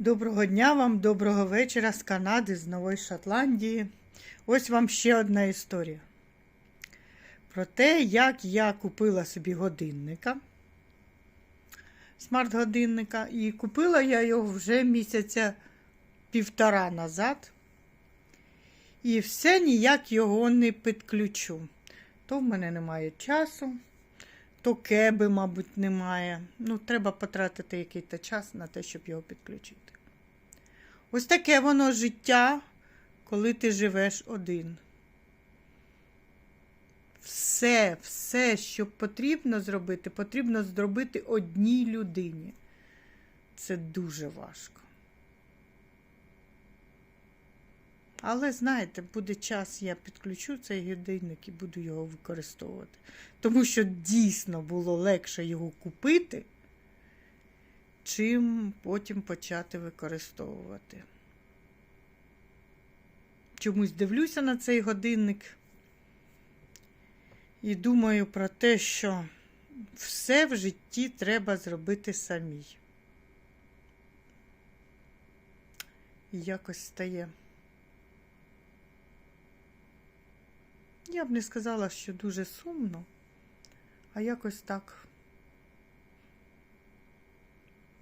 Доброго дня вам, доброго вечора з Канади, з Нової Шотландії. Ось вам ще одна історія. Про те, як я купила собі годинника, смарт-годинника, і купила я його вже місяця півтора назад. І все ніяк його не підключу. То в мене немає часу, то кеби, мабуть, немає. Ну, треба потратити якийсь час на те, щоб його підключити. Ось таке воно життя, коли ти живеш один. Все, все, що потрібно зробити, потрібно зробити одній людині. Це дуже важко. Але знаєте, буде час, я підключу цей годинник і буду його використовувати. Тому що дійсно було легше його купити, чим потім почати використовувати. Чомусь дивлюся на цей годинник і думаю про те, що все в житті треба зробити самій. І якось стає. Я б не сказала, що дуже сумно, а якось так.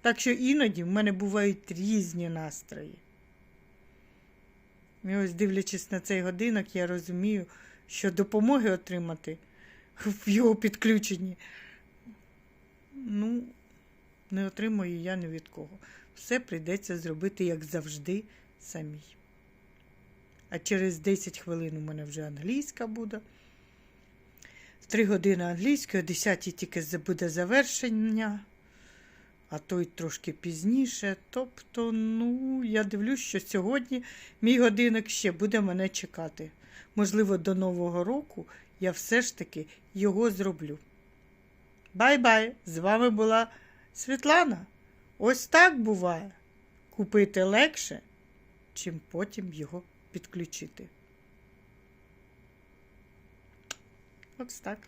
Так що іноді в мене бувають різні настрої. І ось, дивлячись на цей годинок, я розумію, що допомоги отримати в його підключенні. Ну, не отримую я ні від кого. Все прийдеться зробити, як завжди, самій. А через 10 хвилин у мене вже англійська буде. В 3 години англійської, о 10 тільки буде завершення, а то й трошки пізніше. Тобто, ну, я дивлюсь, що сьогодні мій годинник ще буде мене чекати. Можливо, до Нового року я все ж таки його зроблю. Бай-бай! З вами була Світлана. Ось так буває. Купити легше, чим потім його підключити. Ось так.